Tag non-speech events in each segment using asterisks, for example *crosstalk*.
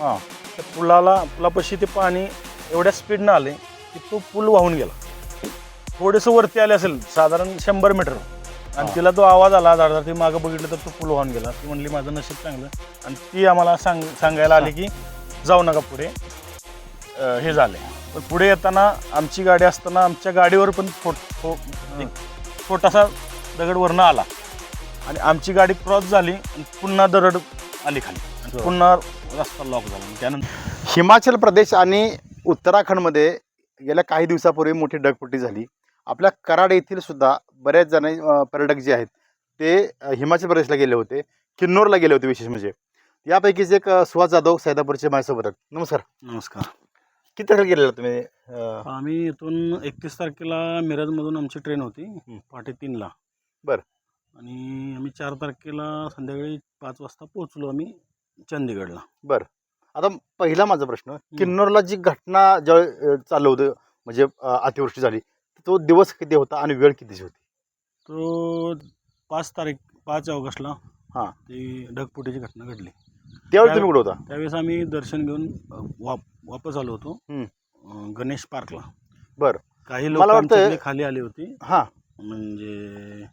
हां त्या पुलाला पुलापाशी ते पाणी एवढ्या स्पीडनं आले की तो पूल वाहून गेला. थोडंसं वरती आले असेल साधारण शंभर मीटर आणि. तिला तो आवाज आला दादा ती मागं बघितलं तर तो पूल वाहून गेला. ती म्हणली माझं नशीब चांगलं. आणि ती आम्हाला सांग सांगायला आली की जाऊ नका पुढे. हे झाले. पण पुढे येताना आमची गाडी असताना आमच्या गाडीवर पण थो- एक छोटासा दगड वरनं आला. आणि आमची गाडी क्रॉस झाली आणि पुन्हा दरड आली खाली. पुन्हा रस्ता लॉक झाला. त्यानंतर हिमाचल प्रदेश आणि उत्तराखंडमध्ये गेल्या काही दिवसापूर्वी मोठी ढगफुटी झाली. आपल्या कराड येथील सुद्धा बऱ्याच जण अं, पर्यटक जे आहेत ते अं, हिमाचल प्रदेशला गेले होते. किन्नौरला गेले होते विशेष म्हणजे. यापैकीच एक अं, सुहास जाधव सैदापूरचे माझ्यासोबत आहेत. नमस्कार. नमस्कार. किती तारखेला गेलेला तुम्ही अं, आम्ही इथून एकतीस तारखेला मिरजमधून आमची ट्रेन होती पहाटे तीनला. बरं. आणि आम्ही चार तारखेला संध्याकाळी पाच वाजता पोहोचलो आम्ही. चंदीगडला. आता पहिला माझा प्रश्न किन्नौरला जी घटना अं, चालू होतं म्हणजे अं, अतिवृष्टी झाली तो दिवस किती होता आणि वेळ कितीची होती? तो पाच तारीख पाच ऑगस्टला हां. ती ढगफुटीची घटना घडली. त्यावेळी तुम्ही कुठे होता? त्यावेळेस आम्ही दर्शन घेऊन अ, वाप वापस आलो होतो. हम्म. अ, गणेश पार्कला. बरं. काही लोक मला वाटतं- आमच्यातले खाली आली होती. हां. म्हणजे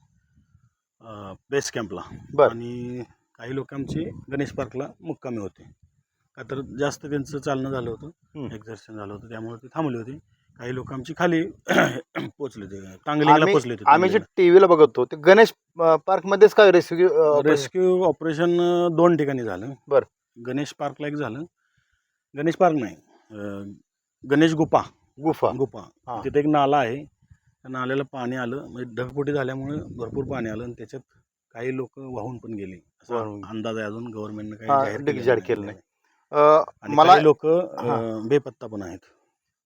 बेस कॅम्पला बरं. आणि काही लोक आमचे गणेश पार्कला मुक्कामी होते. का तर जास्त त्यांचं चालणं झालं होतं. एक्झर्शन झालं होतं त्यामुळे ते थांबले होते. काही लोक आमची खाली *coughs* पोचले होते. आम्ही- पोचले होते आम्ही जे. टीव्हीला बघतो ते गणेश पार्क मध्येच काय रेस्क्यू रेस्क्यू ऑपरेशन दोन ठिकाणी झालं. बरं. गणेश पार्कला एक झालं. गणेश पार्क नाही गणेश गुफा. गुफा. गुफा. तिथे एक नाला आहे. त्या नाल्याला पाणी आलं. म्हणजे ढगफुटी झाल्यामुळे भरपूर पाणी आलं आणि त्याच्यात काही लोक वाहून पण गेली असा वाहून. अंदाज आहे अजून गव्हर्नमेंटनं हा, काही जाहीर केलेलं. केलं नाही. आणि मला काही लोक. बेपत्ता पण आहेत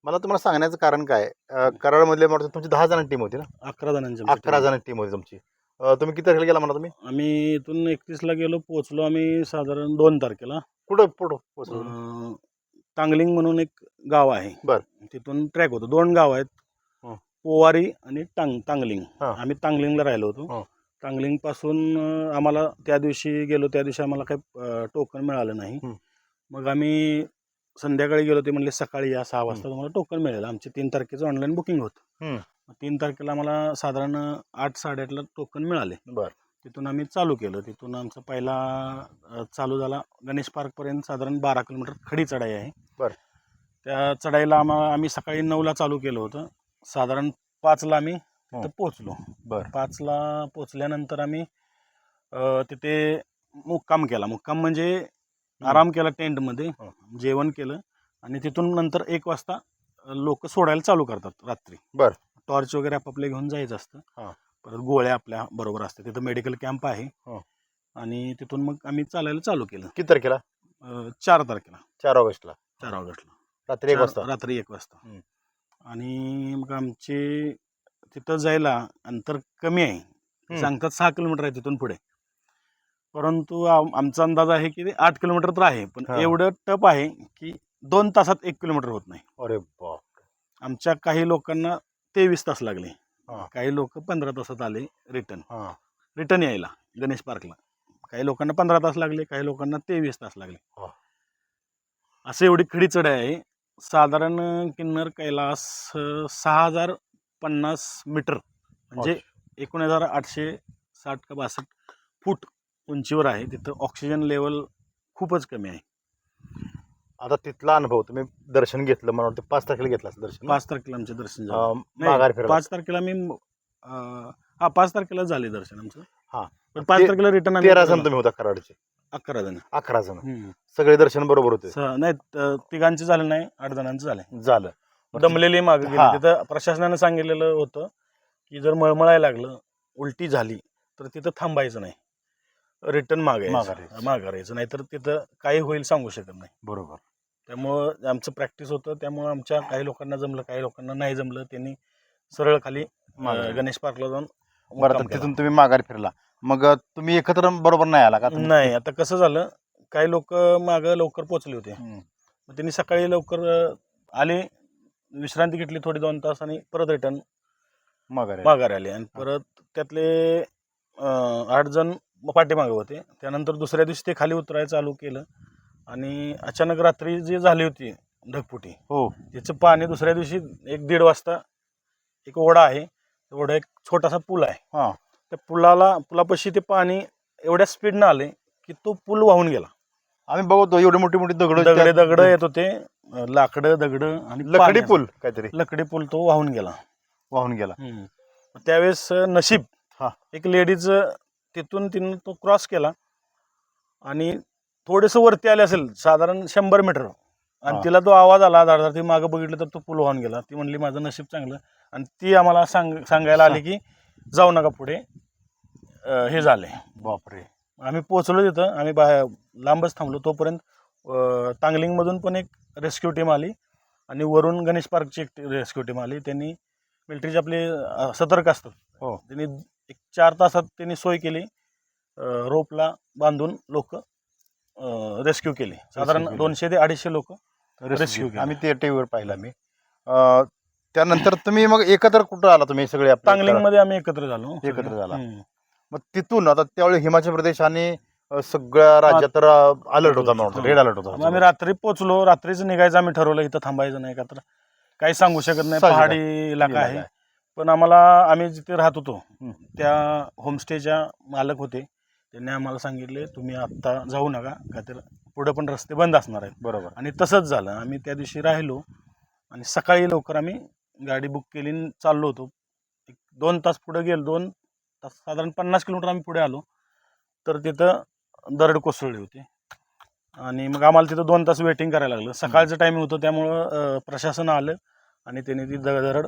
मला तुम्हाला सांगण्याचं कारण काय अं, कराडमधले मला वाटतं तुमची दहा जणांची टीम होती ना अकरा जणांची अकरा. जणांची टीम होती तुमची अं, तुम्ही किती तारखेला गेला म्हणा तुम्ही आम्ही इथून एकतीसला गेलो पोहोचलो आम्ही साधारण दोन तारखेला कुठं पुढं पोहोचलो? अं, तांगलिंग म्हणून एक गाव आहे बर. तिथून ट्रॅक होतो दोन गाव आहेत हं. पोवारी आणि टांग तांगलिंग हा. आम्ही तांगलिंगला राहिलो. होतो पासून अं, आम्हाला त्या दिवशी गेलो त्या दिवशी आम्हाला काही टोकन मिळालं नाही. मग आम्ही संध्याकाळी गेलो ते म्हणले सकाळी या सहा वाजता तुम्हाला टोकन मिळेल. आमचे तीन तारखेचं ऑनलाईन बुकिंग होतं. तीन तारखेला आम्हाला साधारण आठ साडेआठला टोकन मिळाले. बर. तिथून आम्ही चालू केलं. तिथून आमचा पहिला चालू झाला गणेश पार्कपर्यंत साधारण बारा किलोमीटर खडी चढाई आहे. बरं. त्या चढाईला आम्हा आम्ही सकाळी नऊला चालू केलं होतं. साधारण पाचला आम्ही तिथं हं. पोचलो बर. पाचला पोचल्यानंतर आम्ही अ, तिथे मुक्काम केला. मुक्काम म्हणजे आराम केला टेंटमध्ये हं. जेवण केलं आणि तिथून नंतर एक वाजता लोक सोडायला चालू करतात रात्री. बरं. टॉर्च वगैरे आपापले घेऊन जायचं असतं. हां. परत गोळ्या आपल्या बरोबर असतात. तिथं मेडिकल कॅम्प आहे. हं. आणि तिथून मग आम्ही चालायला चालू केलं. किती तारखेला? अ, चार तारखेला. चार ऑगस्टला. चार ऑगस्टला. रात्री एक चार- वाजता. रात्री एक वाजता. आणि मग आमचे तिथं जायला अंतर कमी आहे. सांगतात सहा किलोमीटर आहे तिथून पुढे. परंतु आम- आमचा अंदाज आहे की ते आठ किलोमीटर तर आहे पण. एवढं टप आहे की दोन तासात एक किलोमीटर होत नाही. अरे बाप आमच्या काही लोकांना तेवीस तास लागले. काही लोक पंधरा तासात आले रिटर्न. रिटर्न यायला गणेश पार्कला. काही लोकांना पंधरा तास लागले काही लोकांना तेवीस तास लागले. असं एवढी खडी चढाई आहे. साधारण किन्नर कैलास सहा हजार पन्नास मीटर म्हणजे एकोण हजार आठशे साठ का बासष्ट फूट उंचीवर आहे. तिथं ऑक्सिजन लेवल खूपच कमी आहे. आता तिथला अनुभव तुम्ही दर्शन घेतलं मला वाटतं पाच तारखेला घेतलं असेल दर्शन पाच तारखेला आमचे दर्शन झालं. अं, नाही, माघार फिरला पाच तारखेला मी अं, हा पाच तारखेला झाले दर्शन आमचं. हा. पण पाच ते- तारखेला रिटर्न तेरा जण तुम्ही होता कराडचे. अकरा जण. अकरा जण. हम्म. सगळे दर्शन बरोबर होते. नाही त- तिघांचे झाले नाही आठ जणांचे झाले. झालं. दमलेले मागे हा. गेले तिथं प्रशासनानं सांगितलेलं होतं की जर मळमळायला लागलं उलटी झाली तर तिथं थांबायचं नाही रिटर्न. मागायचं माघारायचं नाही तर तिथं काही होईल सांगू शकत नाही बरोबर त्यामुळं आमचं प्रॅक्टिस होतं त्यामुळं आमच्या काही लोकांना जमलं काही लोकांना नाही जमलं त्यांनी सरळ खाली अं, माघारी. गणेश पार्कला जाऊन बरं मुक्काम तर केला. तिथून तुम्ही माघार फिरला मग तुम्ही एकत्र बरोबर नाही आला का तुम्ही? नाही आता कसं झालं काही लोक मागं लवकर पोचले होते हम्म. मग त्यांनी सकाळी लवकर अं, आले विश्रांती घेतली थोडी दोन तास आणि परत रिटर्न माघार. माघार आले. आणि परत त्यातले आठ जण पाठीमागे होते. त्यानंतर दुसऱ्या दिवशी ते खाली उतरायला चालू केलं. आणि अचानक रात्री जी झाली होती ढगफुटी हो. त्याचं पाणी दुसऱ्या दिवशी एक दीड वाजता एक ओढा आहे. ओढा एक छोटासा पूल आहे. हा. त्या पुलाला पुलापाशी ते पाणी एवढ्या स्पीडनं आले की तो पूल वाहून गेला. आम्ही बघतो एवढी मोठी मोठी दगड दगडे दगड येत होते. लाकडं दगड आणि लकडी पाण्याचं- पूल काहीतरी. लकडी पूल तो वाहून गेला. वाहून गेला. त्यावेळेस नशीब. हा. एक लेडीज तिथून तिनं तो क्रॉस केला आणि थोडेस वरती आले असेल साधारण शंभर मीटर. आणि हा. तिला तो आवाज आला धाडधाड ती मागं बघितलं तर तो पूल वाहून गेला. ती म्हणली माझं नशीब चांगलं. आणि ती आम्हाला सांग सांगायला आली की जाऊ नका पुढे. अं, हे झाले. बापरे. आम्ही पोहोचलो तिथं आम्ही बाहेर लांबच थांबलो. तोपर्यंत तांगलिंगमधून पण एक रेस्क्यू टीम आली आणि वरून गणेश पार्कची एक रेस्क्यू टीम आली. त्यांनी मिलिटरीचे आपले सतर्क असतात. हो. त्यांनी एक चार तासात त्यांनी सोय केली. रोपला बांधून लोक रेस्क्यू केले. साधारण. दोनशे ते अडीचशे लोक रेस्क्यू केलं. आम्ही ते टीव्हीवर पाहिलं मी अं, त्यानंतर तुम्ही मग एकत्र कुठं आला तुम्ही सगळे तांगलिंगमध्ये आम्ही एकत्र झालो. एकत्र. झाला. मग तिथून आता त्यावेळी हिमाचल प्रदेश आणि सगळ्या राज्यात अलर्ट होता रेड अलर्ट होता आम्ही रात्री पोहोचलो रात्रीच निघायचं आम्ही ठरवलं इथं थांबायचं नाही का तर काही सांगू शकत नाही. पहाडी इलाका आहे. पण आम्हाला आम्ही जिथे राहत होतो. त्या होमस्टेच्या मालक होते. त्यांनी आम्हाला सांगितले तुम्ही आत्ता जाऊ नका का तर पुढे पण रस्ते बंद असणार आहेत. बरोबर. आणि तसंच झालं. आम्ही त्या दिवशी राहिलो आणि सकाळी लवकर आम्ही गाडी बुक केली चाललो होतो. एक दोन तास पुढे गेलो दोन तास साधारण पन्नास किलोमीटर आम्ही पुढे आलो. तर तिथं दरड कोसळली होती. आणि मग आम्हाला तिथं दोन तास वेटिंग करायला लागलं. सकाळचं टायमिंग होतं त्यामुळं अं, प्रशासन आलं आणि त्यांनी ती द- दरड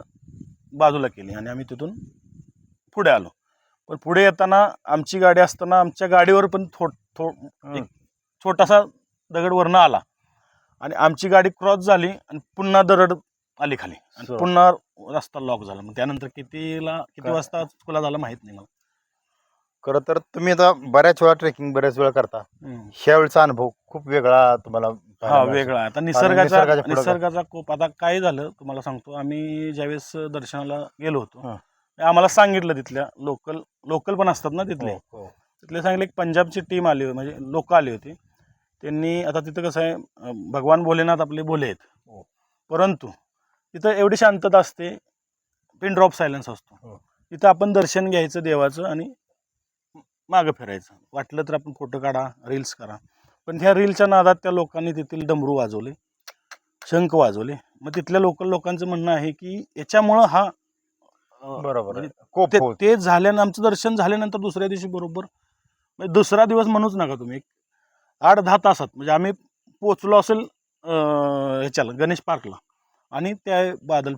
बाजूला केली आणि आम्ही तिथून पुढे आलो. पण पुढे येताना आमची गाडी असताना आमच्या गाडीवर पण थो थो हं. छोटासा दगड वरनं आला. आणि आमची गाडी क्रॉस झाली आणि पुन्हा दरड आली खाली. आणि. पुन्हा रस्ता लॉक झाला. मग त्यानंतर कितीला किती? वाजता खुला झाला माहीत नाही मला. खरं तर तुम्ही आता बऱ्याच वेळा ट्रेकिंग बऱ्याच वेळा करता ह्या वेळचा अनुभव खूप वेगळा तुम्हाला हा पाहायला मिळाला. वेगळा आहे. आता निसर्गाचा निसर्गाच्या पुढं काय? निसर्गाचा कोप आता काय झालं तुम्हाला सांगतो आम्ही ज्यावेळेस दर्शनाला गेलो होतो. आम्हाला सांगितलं तिथल्या लोकल लोकल पण असतात ना तिथले हो, हो. तिथले सांगितले एक पंजाबची टीम आली होती म्हणजे लोक आली होती त्यांनी आता तिथं कसं आहे अं, भगवान भोलेनाथ आपले भोले आहेत हो. परंतु तिथं एवढी शांतता असते पिन ड्रॉप सायलन्स असतो हो. तिथं आपण दर्शन घ्यायचं देवाचं आणि मागं फिरायचं. वाटलं तर आपण फोटो काढा रील्स करा. पण ह्या रीलच्या नादात त्या लोकांनी तेथील डमरू वाजवले शंख वाजवले. मग तिथल्या लोकल लोकांचं म्हणणं आहे की याच्यामुळं हा बरोबर. म्हणजे ते. ते झाल्यानं आमचं दर्शन झाल्यानंतर दुसऱ्या दिवशी बरोबर. म्हणजे दुसरा दिवस म्हणूच नका तुम्ही. एक आठ दहा तासात. म्हणजे आम्ही पोचलो असेल ह्याच्याला गणेश पार्कला आणि त्या बादल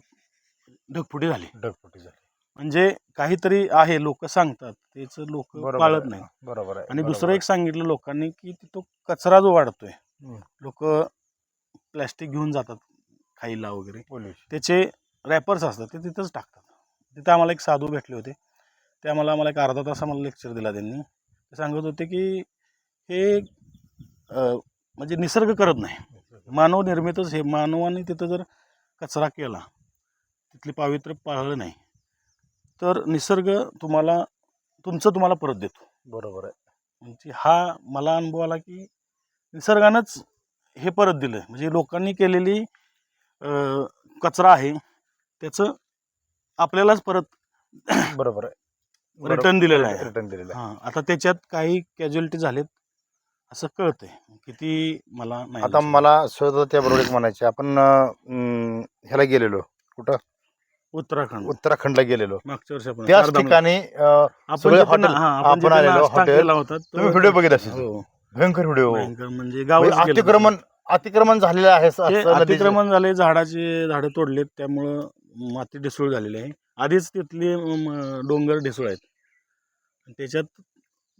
ढगफुटी झाली. ढगफुटी झाली. म्हणजे काहीतरी आहे लोक सांगतात. त्याच लोक पाळत. नाही. बरोबर आहे. आणि दुसरं. एक सांगितलं लोकांनी की तो कचरा जो वाढतोय. लोक प्लॅस्टिक घेऊन जातात खाईला वगैरे. त्याचे रॅपर्स असतात ते तिथंच टाकतात. तिथे आम्हाला एक साधू भेटले होते. ते आम्हाला आम्हाला एक अर्धा तास आम्हाला लेक्चर दिला त्यांनी. ते सांगत होते की हे म्हणजे निसर्ग करत नाही. मानव निर्मितच हे. मानवाने तिथं जर कचरा केला तिथले पावित्र्य पाळलं नाही. तर निसर्ग तुम्हाला तुमचं तुम्हाला परत देतो. बरोबर आहे. म्हणजे हा मला अनुभव आला की निसर्गानंच हे परत दिलं म्हणजे लोकांनी केलेली अं, कचरा आहे त्याचं आपल्यालाच परत बरोबर आहे. *coughs* रिटर्न दिलेलं आहे. रिटर्न दिलेलं आहे. हां आता त्याच्यात काही कॅज्युअलिटी झालेत असं कळतंय. किती मला नाही आता लक्षात. मला स्वतः त्याबरोबर एक म्हणायचे आपण अं, ह्याला गेलेलो. कुठं? उत्तराखंड उत्तराखंडला गेलेलो मागच्या वर्षी आपण त्याच चारधामला. ठिकाणी अं, आपण सगळे हॉटेल- हां, आपण आपण जिथे आलेलो नाश्ता हॉटेल. केला होता तो- तुम्ही व्हिडिओ बघितला असेल. हो भयंकर व्हिडिओ भयंकर म्हणजे गावच गेलं. अतिक्रमण अतिक्रमण झालेलं आहे असं- ते असं नदीचं- अतिक्रमण झाले झाडाचे झाडं तोडलेत त्यामुळं माती ढिसूळ झालेली आहे आधीच तिथली म, डोंगर ढिसूळ आहेत त्याच्यात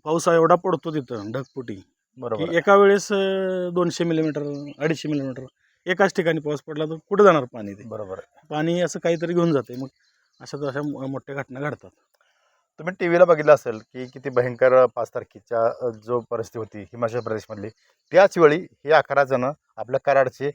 पाऊस एवढा पडतो तिथं ढगपुटी बरोबर की एका वेळेस अं, दोनशे मिलीमीटर अडीचशे मिलीमीटर एकाच ठिकाणी पाऊस पडला तर कुठं जाणार पाणी ते? बरोबर आहे. पाणी असं काहीतरी घेऊन जाते. मग अशा अशा मो- मोठ्या घटना घडतात. तुम्ही टी व्हीला बघितलं असेल की किती भयंकर पाच तारखेच्या अ, जो परिस्थिती होती हिमाचल प्रदेशमधली त्याच वेळी हे अकरा जण आपल्या कराडचे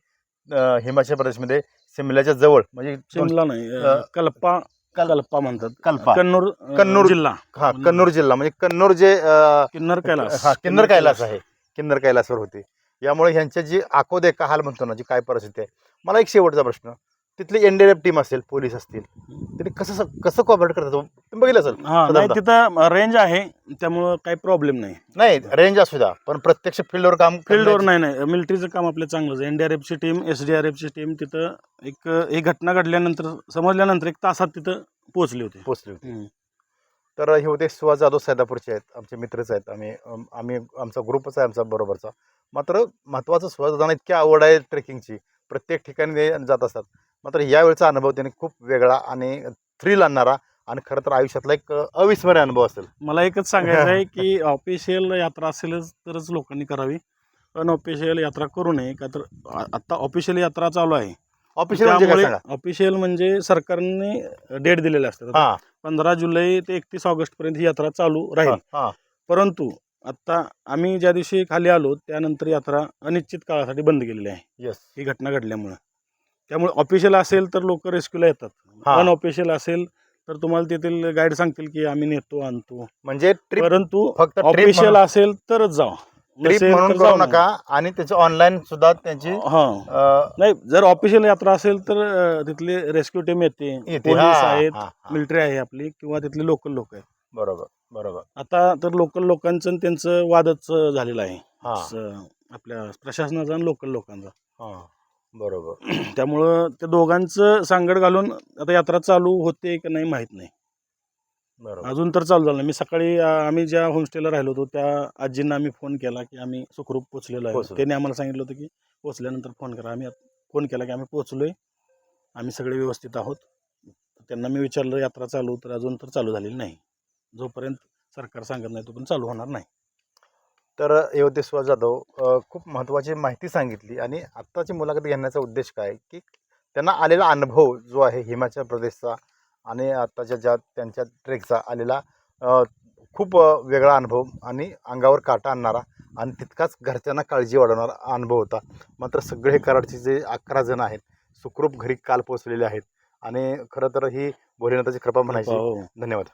अ, हिमाचल प्रदेशमध्ये शिमल्याच्या जवळ म्हणजे दोन- शिमला नाही अं, अं, कल्पा कल्पा म्हणतात. कल्पा. कन्नूर अं, कन्नूर. जिल्हा. हा कन्नूर जिल्हा. म्हणजे कन्नूर जे अ, किन्नर कैलास. हा किन्नर कैलास आहे. किन्नर कैलासवर होते. यामुळे ह्यांच्या जी आकोद एका हाल म्हणतो ना जी काय परिस्थिती आहे मला एक शेवटचा प्रश्न. तिथली एन डी एफ टीम असेल पोलीस असतील तरी कसं कसं कॉपरेट करतात? तुम्ही बघितलं असेल हा नाही साधारणतः. तिथं रेंज आहे त्यामुळं काही प्रॉब्लेम नाही. नाही रेंज असू द्या पण प्रत्यक्ष फील्डवर काम फील्डवर करण्याची- नाही नाही मिलिटरीचं काम आपलं चांगलंच आहे. एनडीआरएफची टीम एस डी आर एफची टीम तिथं एक एक घटना घडल्यानंतर समजल्यानंतर एक तासात तिथं पोहोचली होती. पोहोचली होती. हम्म. तर हे होते सुहास जाधव सैदापूरचे आहेत आमचे मित्रच आहेत. आम्ही आम्ही आमचा ग्रुपच आहे आमचा बरोबरचा. मात्र महत्त्वाचं सुहास दादांना इतकी आवड आहे ट्रेकिंगची. प्रत्येक ठिकाणी ते जात असतात. मात्र यावेळचा अनुभव त्यांनी खूप वेगळा आणि थ्रिल आणणारा आणि खरं तर आयुष्यातला एक अविस्मरणीय अनुभव असेल. मला एकच सांगायचं आहे की *laughs* ऑफिशियल यात्रा असेलच तरच लोकांनी करावी. अनऑफिशियल यात्रा करू नये. का तर आ- आता ऑफिशियल यात्रा चालू आहे. ऑफिशियल म्हणजे काय त्यामुळे सांगा? ऑफिशियल म्हणजे सरकारने डेट दिलेले असतात. हां. पंधरा जुलै ते एकतीस ऑगस्ट पर्यंत ही यात्रा चालू राहील. हां परंतु आता आम्ही ज्या दिवशी खाली आलो त्यानंतर यात्रा अनिश्चित काळासाठी बंद केलेली आहे. येस ही घटना घडल्यामुळं. त्यामुळे ऑफिशियल असेल तर लोक रेस्क्यूला येतात. हा. अनऑफिशियल असेल तर तुम्हाला तेथील गाईड सांगतील की आम्ही नेतो आणतो. म्हणजे ट्रिप परंतु फक्त ट्रिप ऑफिशियल असेल तरच जावा. ट्रिप नसेल म्हणून तर करू जाऊ नका. आणि त्याची ऑनलाईन सुद्धा त्यांची हा. अ, नाही जर ऑफिशियल यात्रा असेल तर अं, तिथली रेस्क्यू टीम येते. येते. पोलीस आहेत हां, हां. मिलिटरी आहे आपली किंवा तिथले लोकल लोक आहेत. बरोबर बरोबर. आता तर लोकल लोकांचं आणि त्यांचं वादच अं, झालेलं आहे. हां. स- आपल्या प्रशासनाचा आणि लोकल लोकांचा. हां बरोबर. *clears throat* त्यामुळं त्या दोघांचं सांगड घालून आता यात्रा चालू होते की नाही माहीत नाही. अजून तर चालू झालं नाही. मी सकाळी अं, आम्ही ज्या होमस्टेला राहिलो होतो त्या आजींना आम्ही फोन केला की आम्ही सुखरूप पोचलेलो आहे. त्यांनी आम्हाला सांगितलं होतं की पोचल्यानंतर फोन करा. आम्ही फोन केला की आम्ही पोचलोय आम्ही सगळे व्यवस्थित आहोत. त्यांना मी विचारलं यात्रा चालू तर अजून तर चालू झालेली नाही. जोपर्यंत सरकार सांगत नाही तोपर्यंत चालू होणार नाही. तर सुहास जाधव अ, खूप महत्त्वाची माहिती सांगितली आणि आत्ताची मुलाखत घेण्याचा उद्देश काय? की त्यांना आलेला अनुभव जो आहे हिमाचल प्रदेशचा आणि आत्ताच्या ज्या त्यांच्या ट्रेकचा आलेला खूप वेगळा अनुभव आणि अंगावर काटा आणणारा आणि तितकाच घरच्यांना काळजी वाढवणारा अनुभव होता. मात्र सगळे कराडचे जे अकरा जण आहेत सुखरूप घरी काल पोचलेले आहेत. आणि खरं तर ही भोलेनाथाची कृपा म्हणायची. हो. धन्यवाद.